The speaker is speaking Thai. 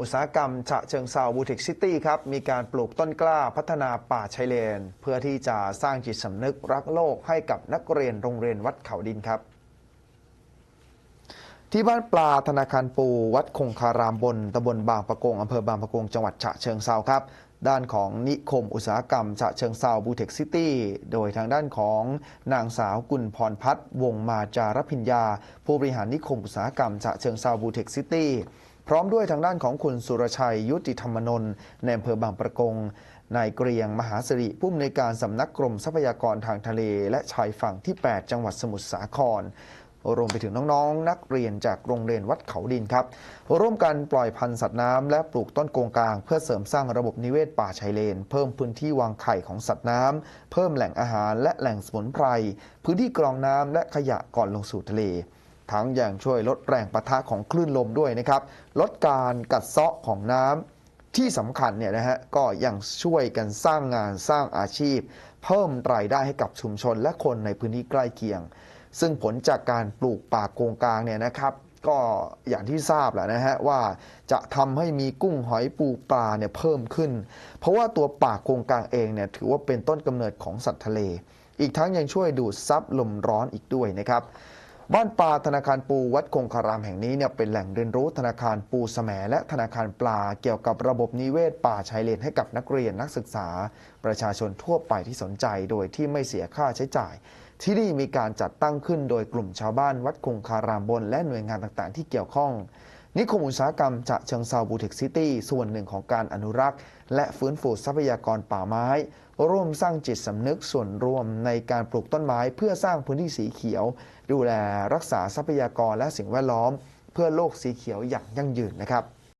อุตสาหกรรมฉะเชิงเซาบูติกซิตี้ครับ มีการปลูกต้นกล้าพัฒนาป่าชายเลน เพื่อที่จะสร้างจิตสำนึกรักโลกให้กับนักเรียนโรงเรียนวัดเขาดินครับ ที่บ้านปลาธนาคารปูวัดคงคารามบนตำบลบางปะกงอำเภอบางปะกงจังหวัดฉะเชิงเซาครับด้านของนิคมอุตสาหกรรมฉะเชิงเซาบูเทคซิตี้ โดยทางด้านของนางสาวกุลพรพัฒน์วงมาจารพิญญา ผู้บริหารนิคมอุตสาหกรรมฉะเชิงเซาบูเทคซิตี้ ร้อมด้วยทางด้านของคุณสุรชัยยุติธรรมนนท์ในอำเภอบางประกงนายเกรียงมหาสิริผู้อำนวยการสำนักกรมทรัพยากรทางทะเล และชายฝั่งที่ 8 จังหวัดสมุทรสาครรวมไปถึงน้องๆ นักเรียนจากโรงเรียนวัดเขาดินครับ ร่วมกันปล่อยพันธุ์สัตว์น้ำและปลูกต้นโกงกลาง เพื่อเสริมสร้างระบบนิเวศป่าชายเลน เพิ่มพื้นที่วางไข่ของสัตว์น้ำเพิ่มแหล่งอาหารและแหล่งสมุนไพร พื้นที่กรองน้ำและขยะก่อนลงสู่ทะเล ทั้งย่างช่วยลดแรงปะทะของคลื่นลมด้วยนะครับ ลดการกัดเซาะของน้ำที่สำคัญเนี่ยนะฮะก็ยังช่วยกันสร้างงานสร้างอาชีพ เพิ่มรายได้ให้กับชุมชนและคนในพื้นที่ใกล้เคียง ซึ่งผลจากการปลูกป่าโกงกลางเนี่ยนะครับก็อย่างที่ทราบแหละนะฮะว่าจะทำให้มีกุ้งหอยปูปลาเนี่ยเพิ่มขึ้น เพราะว่าตัวป่าโกงกลางเองเนี่ยถือว่าเป็นต้นกำเนิดของสัตว์ทะเล อีกทั้งยังช่วยดูดซับลมร้อนอีกด้วยนะครับ บ้านปลาธนาคารปูวัดคงคารามแห่งนี้เนี่ยเป็นแหล่งเรียนรู้ธนาคารปูแสมและธนาคารปลา เกี่ยวกับระบบนิเวศป่าชายเลนให้กับนักเรียนนักศึกษา ประชาชนทั่วไปที่สนใจโดยที่ไม่เสียค่าใช้จ่าย ที่นี่มีการจัดตั้งขึ้นโดยกลุ่มชาวบ้านวัดคงคารามบน และหน่วยงานต่างๆ ที่เกี่ยวข้อง นิคมอุตสาหกรรมจะเชิงเซาบูเทคซิตี้ส่วนหนึ่งของการอนุรักษ์ และฟื้นฟูทรัพยากรป่าไม้ ร่วมสร้างจิตสำนึกส่วนรวมในการปลูกต้นไม้ เพื่อสร้างพื้นที่สีเขียว ดูแลรักษาทรัพยากรและสิ่งแวดล้อม เพื่อโลกสีเขียวอย่างยั่งยืนนะครับ